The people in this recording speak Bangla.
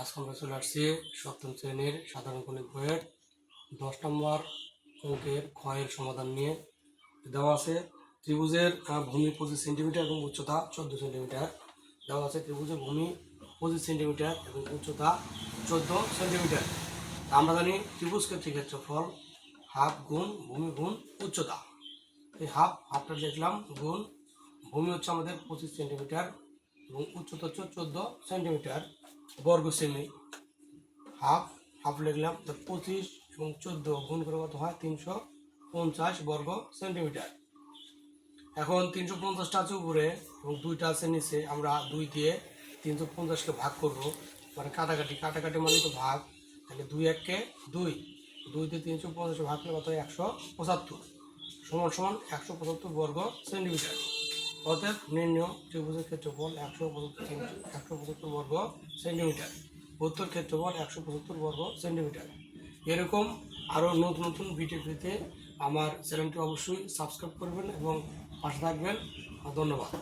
আজকে আমরা চলে আসছি সপ্তম শ্রেণির সাধারণ গণিত বইয়ের দশ নম্বর অঙ্কের ক্ষয়ের সমাধান নিয়ে। দেওয়া আছে ত্রিভুজের ভূমি পঁচিশ সেন্টিমিটার এবং উচ্চতা চোদ্দ সেন্টিমিটার। দেওয়া আছে ত্রিভুজের ভূমি পঁচিশ সেন্টিমিটার এবং উচ্চতা চোদ্দ সেন্টিমিটার। আমরা জানি ত্রিভুজ ক্ষেত্রে ক্ষেত্রফল হাফ গুণ ভূমি গুণ উচ্চতা। এই হাফ, হাফটা দেখলাম গুণ ভূমি হচ্ছে আমাদের পঁচিশ সেন্টিমিটার এবং উচ্চতা হচ্ছে চোদ্দ সেন্টিমিটার। বর্গ সেমি হাফ হাফ লিখলাম, তো পঁচিশ এবং চোদ্দ গুণ করে কত হয়? তিনশো পঞ্চাশ বর্গ সেন্টিমিটার। এখন তিনশো পঞ্চাশটা আছে উপরে এবং দুইটা আছে নিচে। আমরা দুই দিয়ে তিনশো পঞ্চাশকে ভাগ করব। মানে কাটাকাটি কাটাকাটি মানে তো ভাগ। তাহলে দুই এককে দুই। দুই দিয়ে তিনশো পঞ্চাশ ভাগ করলে কত হয়? একশো পঁচাত্তর। সমান সমান একশো পঁচাত্তর বর্গ সেন্টিমিটার। অতএব নির্ণয় ত্রিভুজের ক্ষেত্রফল একশো পঁচাত্তর একশো পঁচাত্তর বর্গ সেন্টিমিটার উত্তর ক্ষেত্রফল একশো পঁচাত্তর বর্গ সেন্টিমিটার এরকম আরও নতুন নতুন ভিডিও পেতে আমার চ্যানেলটি অবশ্যই সাবস্ক্রাইব করবেন এবং পাশে থাকবেন। ধন্যবাদ।